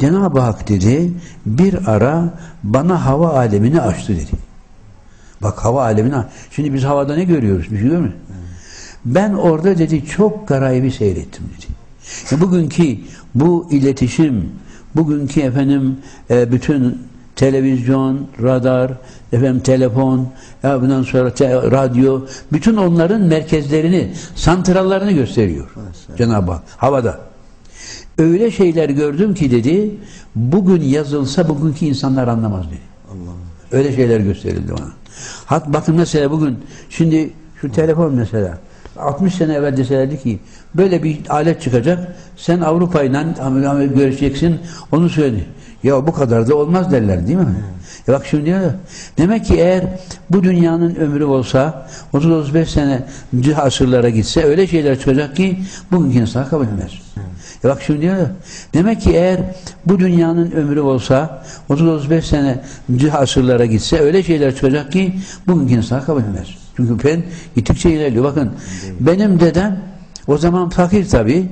Cenab-ı Hak dedi bir ara bana hava alemini açtı dedi. Bak hava alemini Şimdi biz havada ne görüyoruz? Bir şey görmüyor musun? Ben orada dedi çok garayibi seyrettim dedi. E bugünkü bu iletişim, bugünkü efendim e, bütün televizyon, radar, efendim telefon, ya bundan sonra te, radyo, bütün onların merkezlerini, santrallarını gösteriyor Cenab-ı Hak havada. Öyle şeyler gördüm ki dedi, bugün yazılsa bugünkü insanlar anlamaz dedi. Allah. Öyle şeyler gösterildi bana. Hat bakın mesela bugün şimdi şu telefon mesela 60 sene evvel deselerdi ki böyle bir alet çıkacak sen Avrupa ile görüşeceksin onu söyle. Ya bu kadar da olmaz derler değil mi? E bak şimdi diyor, demek ki eğer bu dünyanın ömrü olsa 30-35 sene asırlara gitse öyle şeyler çıkacak ki bugünkü insan kabul etmez. E bak şimdi diyor, demek ki eğer bu dünyanın ömrü olsa 30-35 sene asırlara gitse öyle şeyler çıkacak ki bugünkü insan kabul etmez. Çünkü fen gittikçe ilerliyor. Bakın benim dedem o zaman fakir tabi.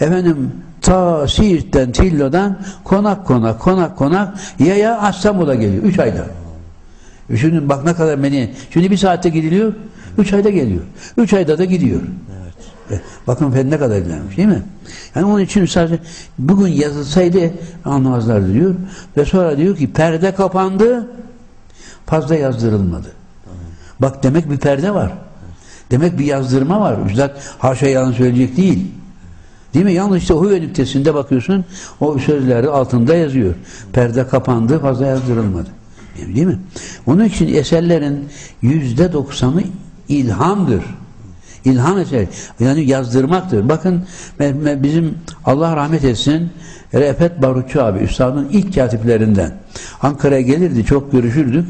Efendim ta Siirt'ten, Tillo'dan konak konak, konak konak yaya İstanbul'a geliyor. Üç ayda. Şimdi bak ne kadar beni, şimdi bir saatte gidiliyor, üç ayda geliyor. Üç ayda da gidiyor. Evet. Bakın fen ne kadar ilerlemiş değil mi? Yani onun için sadece bugün yazılsaydı anlamazlardı diyor. Ve sonra diyor ki perde kapandı, fazla yazdırılmadı. Bak demek bir perde var. Demek bir yazdırma var. Üstad haşa yalan söyleyecek değil. Değil mi? Yalnız işte Huve nüktesinde bakıyorsun o sözleri altında yazıyor. Perde kapandı fazla yazdırılmadı. Değil mi? Onun için eserlerin yüzde doksanı ilhamdır. İlham eser. Yani yazdırmaktır. Bakın bizim Allah rahmet etsin Refet Barutçu abi Üstad'ın ilk katiplerinden. Ankara'ya gelirdi çok görüşürdük.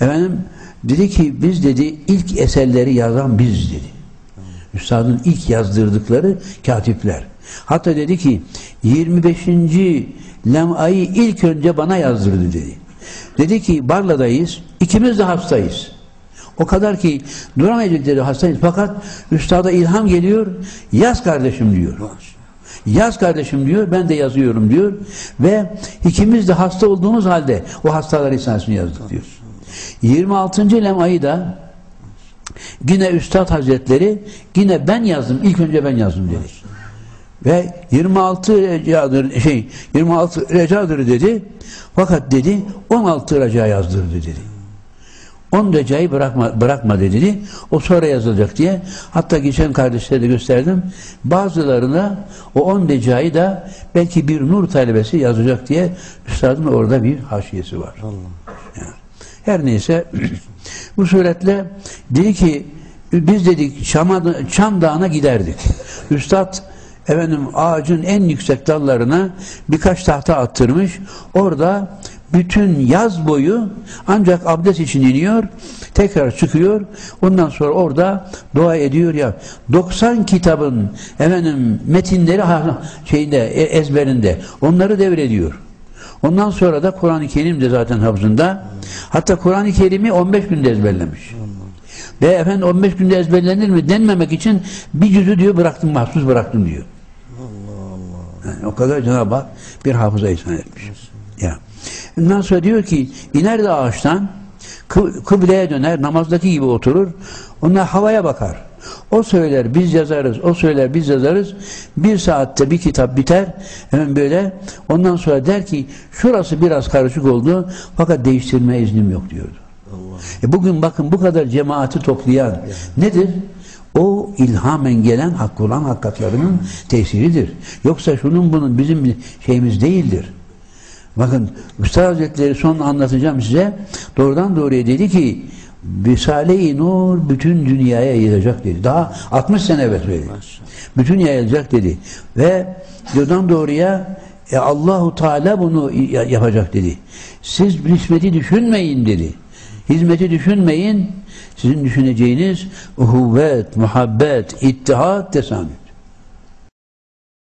Efendim dedi ki biz dedi ilk eserleri yazan biz dedi. Üstadın ilk yazdırdıkları katipler. Hatta dedi ki 25. lem'ayı ilk önce bana yazdırdı dedi. Dedi ki Barla'dayız, ikimiz de hastayız. O kadar ki duramayacak dedi hastayız. Fakat üstada ilham geliyor, yaz kardeşim diyor. Yaz kardeşim diyor, ben de yazıyorum diyor. Ve ikimiz de hasta olduğumuz halde o hastalar esasını yazdık diyor. 26. lem'ayı da Yine Üstad Hazretleri yine ben yazdım. ilk önce ben yazdım dedi. Ve 26 recadır şey 26 recadır dedi. Fakat dedi 16 reca yazdırdı dedi. 10 recayı bırakma, bırakma dedi. O sonra yazılacak diye. Hatta geçen kardeşlere de gösterdim. Bazılarına o 10 recayı da belki bir nur talebesi yazacak diye üstadın orada bir haşiyesi var. Allah. Yani. Her neyse bu suretle dedi ki biz dedik Çam, Çam Dağı'na giderdik. Üstad efendim ağacın en yüksek dallarına birkaç tahta attırmış. Orada bütün yaz boyu ancak abdest için iniyor, tekrar çıkıyor. Ondan sonra orada dua ediyor ya. 90 kitabın efendim metinleri şeyinde e, ezberinde. Onları devrediyor. Ondan sonra da Kur'an-ı Kerim de zaten hafızında. Hatta Kur'an-ı Kerim'i 15 günde ezberlemiş. Ve efendim 15 günde ezberlenir mi denmemek için bir cüzü diyor bıraktım mahsus bıraktım diyor. Yani o kadar Cenab-ı Hak bir hafıza ihsan etmiş. Ya. Ondan sonra diyor ki iner de ağaçtan kıbleye döner namazdaki gibi oturur. Onlar havaya bakar. O söyler biz yazarız, o söyler biz yazarız. Bir saatte bir kitap biter. Hemen böyle. Ondan sonra der ki şurası biraz karışık oldu fakat değiştirme iznim yok diyordu. Allah. E bugün bakın bu kadar cemaati toplayan nedir? O ilhamen gelen hak olan hakikatlarının tesiridir. Yoksa şunun bunun bizim şeyimiz değildir. Bakın Mustafa Hazretleri son anlatacağım size. Doğrudan doğruya dedi ki Risale-i Nur bütün dünyaya yayılacak dedi. Daha 60 sene evvel söyledi. Bütün yayılacak dedi. Ve doğrudan doğruya e, Allahu Teala bunu yapacak dedi. Siz hizmeti düşünmeyin dedi. Hizmeti düşünmeyin. Sizin düşüneceğiniz uhuvvet, muhabbet, ittihat, tesamüh.